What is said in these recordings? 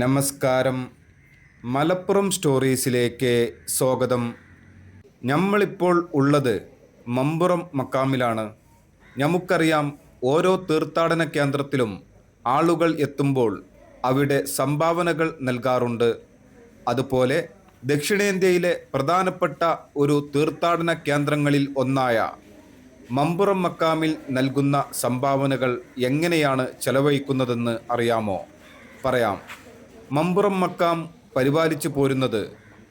നമസ്കാരം. മലപ്പുറം സ്റ്റോറീസിലേക്ക് സ്വാഗതം. നമ്മളിപ്പോൾ ഉള്ളത് മമ്പുറം മക്കാമിലാണ്. നമുക്കറിയാം ഓരോ തീർത്ഥാടന കേന്ദ്രത്തിലും ആളുകൾ എത്തുമ്പോൾ അവിടെ സംഭാവനകൾ നൽകാറുണ്ട്. അതുപോലെ ദക്ഷിണേന്ത്യയിലെ പ്രധാനപ്പെട്ട ഒരു തീർത്ഥാടന കേന്ദ്രങ്ങളിൽ ഒന്നായ മമ്പുറം മക്കാമിൽ നൽകുന്ന സംഭാവനകൾ എങ്ങനെയാണ് ചെലവഴിക്കുന്നതെന്ന് അറിയാമോ? പറയാം. മമ്പുറം മക്കാം പരിപാലിച്ചു പോരുന്നത്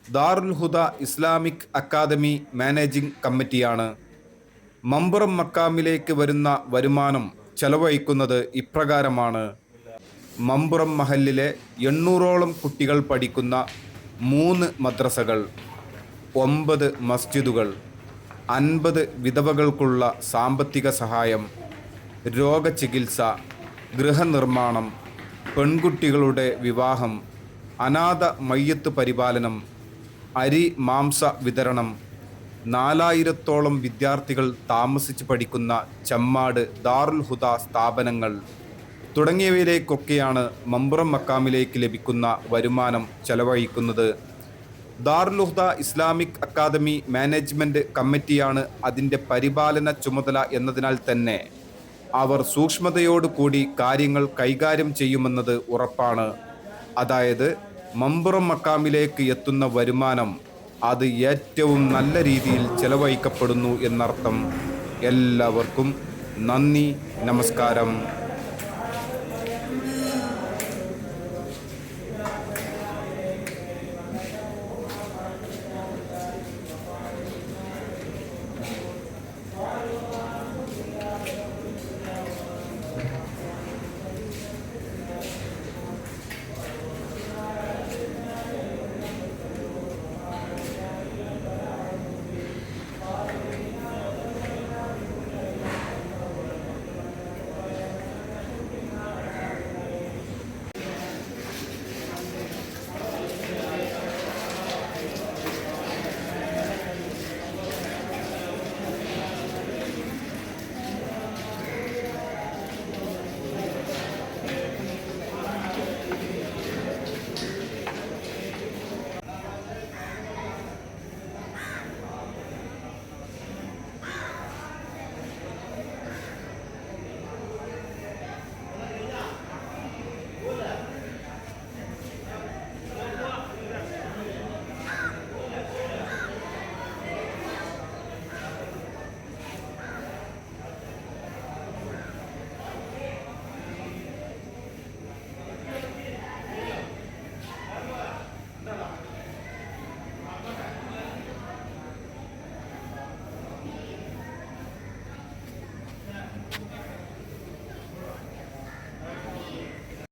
Darul Huda Islamic academy managing കമ്മിറ്റിയാണ്. മമ്പുറം മക്കാമിലേക്ക് വരുന്ന വരുമാനം ചെലവഴിക്കുന്നത് ഇപ്രകാരമാണ്. മമ്പുറം മഹലിലെ എണ്ണൂറോളം കുട്ടികൾ പഠിക്കുന്ന മൂന്ന് മദ്രസകൾ ഒമ്പത് മസ്ജിദുകൾ അൻപത് വിധവകൾക്കുള്ള സാമ്പത്തിക സഹായം രോഗചികിത്സ ഗൃഹനിർമ്മാണം പെൺകുട്ടികളുടെ വിവാഹം അനാഥ മയ്യത്ത് പരിപാലനം അരി മാംസ വിതരണം നാലായിരത്തോളം വിദ്യാർത്ഥികൾ താമസിച്ച് പഠിക്കുന്ന ചമ്മാട് ദാറുൽ ഹുദ സ്ഥാപനങ്ങൾ തുടങ്ങിയവയിലേക്കൊക്കെയാണ് മമ്പുറം മക്കാമിലേക്ക് ലഭിക്കുന്ന വരുമാനം ചെലവഴിക്കുന്നത്. Darul Huda Islamic academy management കമ്മിറ്റിയാണ് അതിന്റെ പരിപാലന ചുമതല എന്നതിനാൽ തന്നെ അവർ സൂക്ഷ്മതയോടുകൂടി കാര്യങ്ങൾ കൈകാര്യം ചെയ്യുമെന്നത് ഉറപ്പാണ്. അതായത് മമ്പുറം മക്കാമിലേക്ക് എത്തുന്ന വരുമാനം അത് ഏറ്റവും നല്ല രീതിയിൽ ചെലവഴിക്കപ്പെടുന്നു എന്നർത്ഥം. എല്ലാവർക്കും നന്ദി നമസ്കാരം.